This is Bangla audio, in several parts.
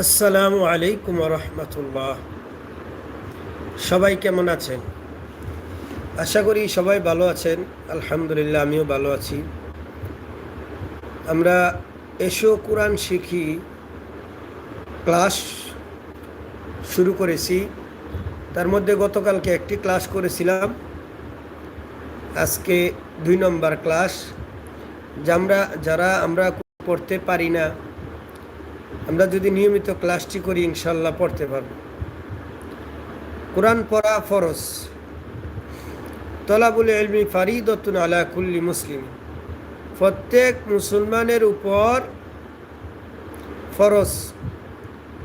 আসসালামু আলাইকুম রহমতুল্লাহ সবাই কেমন আছেন? আশা করি সবাই ভালো আছেন। আলহামদুলিল্লাহ, আমিও ভালো আছি। আমরা এসো কোরআন শিখি ক্লাস শুরু করেছি। তার মধ্যে গতকালকে একটি ক্লাস করেছিলাম। আজকে দুই নম্বর ক্লাস। যা আমরা যারা আমরা পড়তে পারি না আমরা যদি নিয়মিত ক্লাসটি করি ইনশাল্লাহ পড়তে পারব। কোরআন পড়া ফরজ। তলাবুল এলমি ফারিদতুন আলা কুল্লি মুসলিম। প্রত্যেক মুসলমানের উপর ফরজ।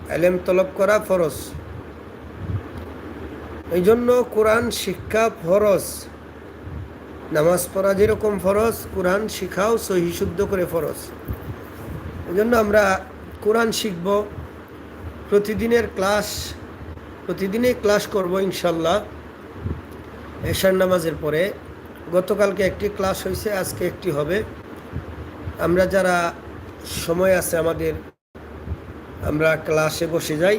এলেম তলব করা ফরজ। এই জন্য কোরআন শিক্ষা ফরজ। নামাজ পড়া যেরকম ফরজ, কোরআন শিখাও সহি শুদ্ধ করে ফরজ। এই জন্য আমরা কোরআন শিখব, প্রতিদিনের ক্লাস, প্রতিদিনই ক্লাস করব ইনশাল্লাহ। এশার নামাজের পরে গতকালকে একটি ক্লাস হয়েছে, আজকে একটি হবে। আমরা যারা সময় আছে আমাদের, আমরা ক্লাসে বসে যাই।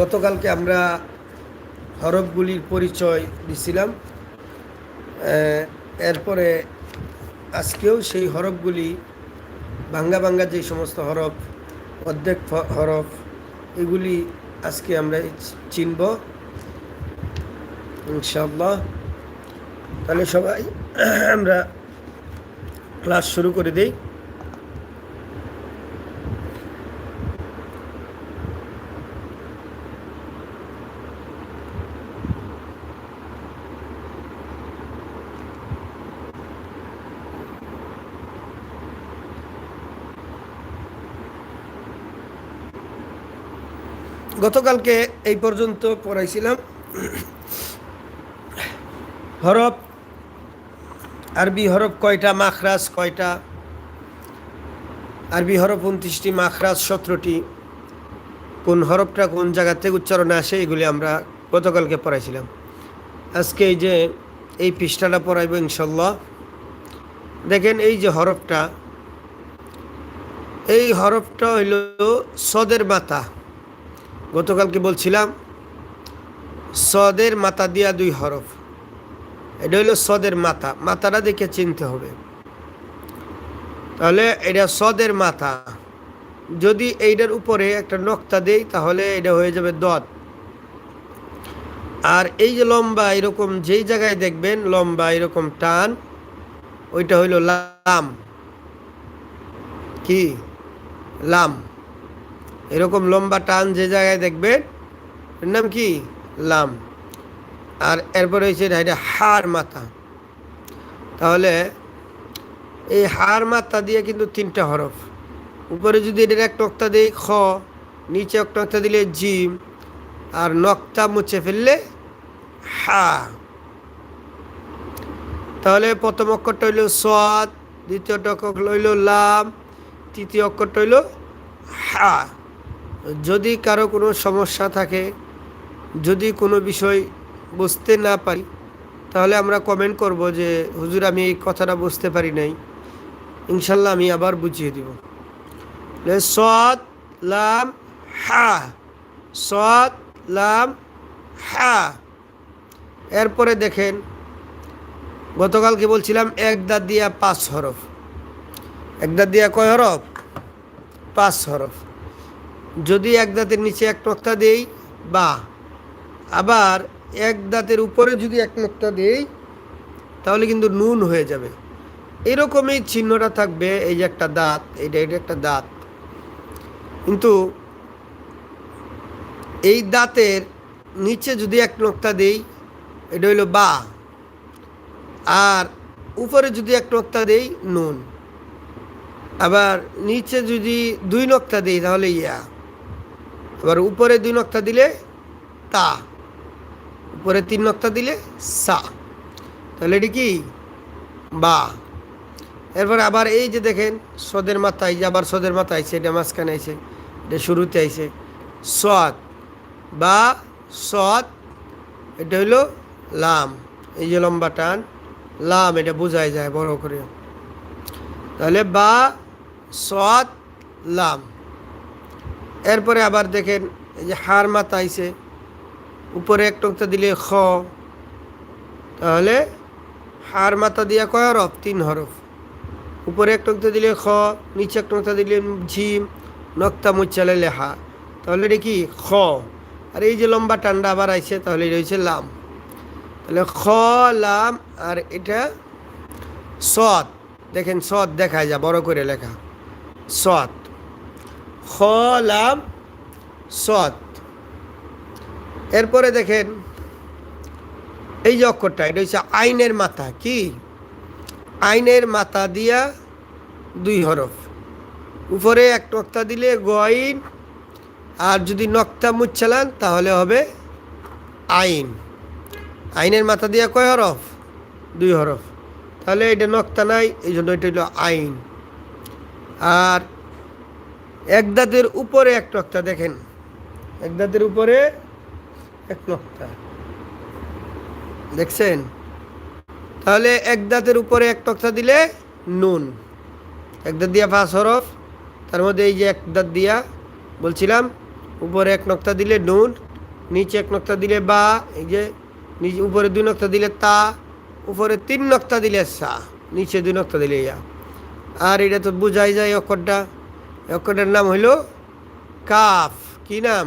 গতকালকে আমরা হরফগুলির পরিচয় দিছিলাম। এরপরে আজকেও সেই হরফগুলি বাঙ্গা ভাঙ্গা যে সমস্ত হরফ, অর্ধেক হরফ, এগুলি আজকে আমরা চিনব। ইনশাল্লাহ তাহলে সবাই আমরা ক্লাস শুরু করে দিই। গতকালকে এই পর্যন্ত পড়াইছিলাম। হরফ, আরবি হরফ কয়টা, মাখরাজ কয়টা? আরবি হরফ উনত্রিশটি, মাখরাজ সতেরোটি। কোন হরফটা কোন জায়গা থেকে উচ্চারণে আসে এগুলি আমরা গতকালকে পড়াইছিলাম। আজকে এই যে এই পৃষ্ঠাটা পড়াইব ইনশাল্লাহ দেখেন এই যে হরফটা, এই হরফটা হইল সদের মাথা। গতকালকে বলছিলাম, সদের মাথা দিয়া দুই হরফ। এটা হইল সদের মাথা, মাথাটা দেখে চিনতে হবে। তাহলে এটা সদের মাথা। যদি এইটার উপরে একটা নক্তা দেই, তাহলে এটা হয়ে যাবে দত আর এই যে লম্বা এরকম যেই জায়গায় দেখবেন, লম্বা এরকম টান, ওইটা হইল লাম। কি? লাম। এরকম লম্বা টান যে জায়গায় দেখবেন এর নাম কি? লাম। আর এরপরে হয়েছে এটা হার মাথা। তাহলে এই হার মাথা দিয়ে কিন্তু তিনটা হরফ। উপরে যদি এটার এক নক্তা দিই খ, নিচে এক নক্তা দিলে জিম, আর নক্তা মুছে ফেললে হা। তাহলে প্রথম অক্ষরটা হইল সদ দ্বিতীয়টা অক্ষর হইল লাম, তৃতীয় অক্ষরটা হইল হা। যদি কারও কোনো সমস্যা থাকে, যদি কোনো বিষয় বুঝতে না পারি, তাহলে আমরা কমেন্ট করব যে, হুজুর, আমি এই কথাটা বুঝতে পারি নাই। ইনশাল্লাহ আমি আবার বুঝিয়ে দিব। সৎ, লাম, হা। সৎ, লাম, হা। এরপরে দেখেন, গতকালকে বলছিলাম, এক দাঁত দিয়া পাঁচ হরফ। এক দাঁত দিয়া কয় হরফ? পাঁচ হরফ। যদি এক দাঁতের নিচে এক নক্তা দেই বা আবার এক দাঁতের উপরে যদি এক নক্তা দেই, তাহলে কিন্তু নুন হয়ে যাবে। এরকমই চিহ্নটা থাকবে, এই যে একটা দাঁত এইটা এটা একটা দাঁত। কিন্তু এই দাঁতের নিচে যদি এক নক্তা দেই, এটা হইল বা আর উপরে যদি এক নক্তা দেই, নুন। আবার নিচে যদি দুই নক্তা দিই, তাহলে ইয়া। আবার উপরে দুই নক্তা দিলে তা। উপরে তিন নক্তা দিলে সা। তাহলে এটি কি? বা। এরপর আবার এই যে দেখেন, সদের মাথা যে আবার সদের মাথা আইছে, এটা মাঝখানে আইছে, এটা শুরুতে আইছে। সৎ বা সৎ এটা হইল লাম। এই যে লম্বা টান, লাম, এটা বোঝাই যায় বড় করে। তাহলে বা সৎ লাম। এরপরে আবার দেখেন এই যে হার মাথা আইছে উপরে এক টক্তা দিলে খ, তাহলে হার মাথা দিয়া কয় হরফ? তিন হরফ। উপরে এক টক্তা দিলে খ, নিচে এক টক্তা দিলে ঝিম, নক্তা মুচ্চালে লেহা তাহলে এটা কি? খ। আর এই যে লম্বা টান্ডা আবার আইছে, তাহলে এটা হচ্ছে লাম। তাহলে খ, লাম আর এটা সৎ। দেখেন সৎ দেখা যায় বড় করে লেখা। সৎ। খ লাম সৎ। এরপরে দেখেন, এই যে অক্ষরটা, এটা হচ্ছে আইনের মাথা, কি? আইনের মাথা দিয়া দুই হরফ। উপরে এক নক্তা দিলে গইন আর যদি নক্তা মুচ্ছালান তাহলে হবে আইন। আইনের মাথা দিয়া কয় হরফ? দুই হরফ। তাহলে এটা নক্তা নাই, এই জন্য এটা হলো আইন। আর এক দাঁতের উপরে এক নক্তা, দেখেন। এক দাঁতের উপরে এক নক্তা। দেখছেন? তাহলে এক দাঁতের উপরে এক নক্তা দিলে নুন। এক দাঁত দিয়া পাঁচ হরফ, তার মধ্যে এই যে এক দাঁত দিয়া বলছিলাম, উপরে এক নক্তা দিলে নুন, নিচে এক নক্তা দিলে বা, এই যে নিচে উপরে দুই নক্তা দিলে তা, উপরে তিন নক্তা দিলে সা, নিচে দুই নক্তা দিলে ইয়া। আর এটা তো বোঝাই যায় অক্ষরটা। অক্ষরটার নাম হইল কাফ। কি নাম?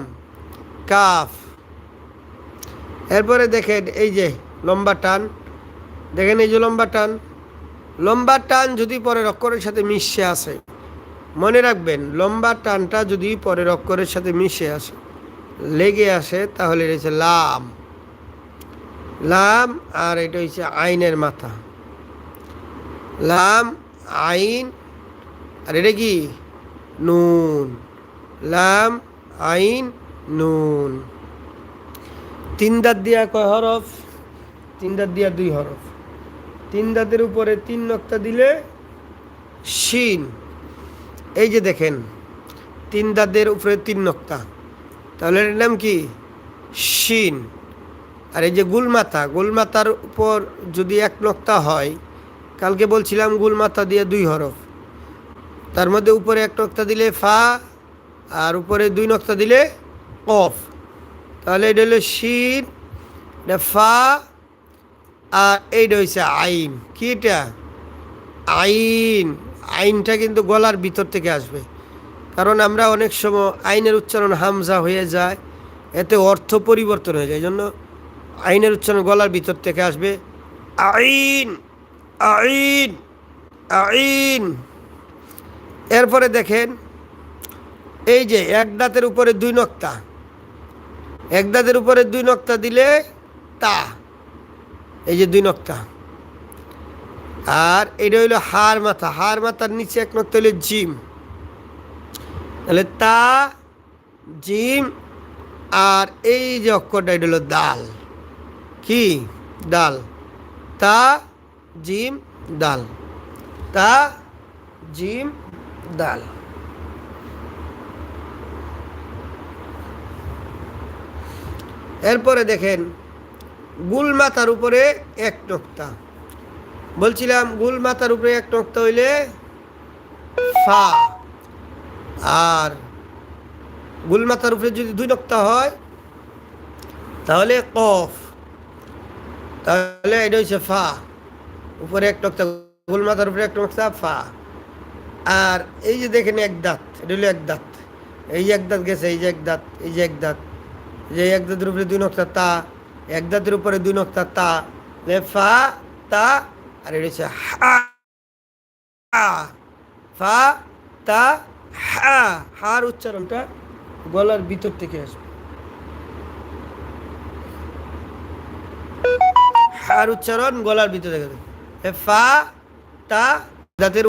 কাফ। এরপরে দেখেন এই যে লম্বা টান। দেখেন এই যে লম্বা টান। লম্বা টান যদি পরের অক্ষরের সাথে মিশে আসে, মনে রাখবেন লম্বা টানটা যদি পরের অক্ষরের সাথে মিশে আসে, লেগে আসে, তাহলে এটা হচ্ছে লাম। লাম আর এটা হচ্ছে আইনের মাথা। লাম, আইন, আর এটা কি? নুন লাম আইন নুন তিন দাঁত দিয়া কয় হরফ? তিন দাঁত দিয়া দুই হরফ। তিন দাঁতের উপরে তিন নক্তা দিলে শিন। এই যে দেখেন, তিন দাঁতের উপরে তিন নক্তা। তাহলে এর নাম কি? শিন। আর এই যে গুলমাথা গুলমাথার উপর যদি এক নক্তা হয়, কালকে বলছিলাম গুলমাথা দিয়ে দুই হরফ। তার মধ্যে উপরে এক নক্তা দিলে ফা, আর উপরে দুই নক্তা দিলে কফ। তাহলে এটা হলো শির, এটা ফা, আর এইটা হচ্ছে আইন। কি এটা? আইন। আইনটা কিন্তু গলার ভিতর থেকে আসবে। কারণ আমরা অনেক সময় আইনের উচ্চারণ হামজা হয়ে যায়, এতে অর্থ পরিবর্তন হয়ে যায়। এই জন্য আইনের উচ্চারণ গলার ভিতর থেকে আসবে, আইন আইন আইন। এরপরে দেখেন, এই যে এক দাঁতের উপরে দুই নক্তা। এক দাঁতের উপরে দুই নক্তা দিলে তা, এই যে দুই নক্তা। আর এটা হইল হার মাথা। হার মাথার নিচে এক নক্তা হইল জিম। তাহলে তা, জিম আর এই যে অক্ষরটা, এটা হলো দাল। কি? ডাল তা, জিম ডাল তা, জিম দাল। এরপরে দেখেন গুল মাথার উপরে এক নোক্তা বলছিলাম গুল মাথার উপরে এক নোক্তা হইলে ফা। আর গুল মাথার উপরে যদি দুই নোক্তা হয়, তাহলে কফ। তাহলে এটা হচ্ছে ফা। উপরে এক নোক্তা গুল মাথার উপরে এক নোক্তা ফা। আর এই যে দেখেন এক দাঁত, এটা হলো এক দাঁত। এই এক দাঁত গেছে, এই যে এক দাঁত, এই যে এক দাঁত। যে এক দাঁতের উপরে দুই নক্তা তা, এক দাঁতের উপরে দুই নক্তা তা। ফা, তা, আর এটা হচ্ছে হা। ফা, তা, হা। হার উচ্চারণটা গলার ভিতর থেকে আসবে। হার উচ্চারণ গলার ভিতর থেকে। ফা, তা, দাঁতের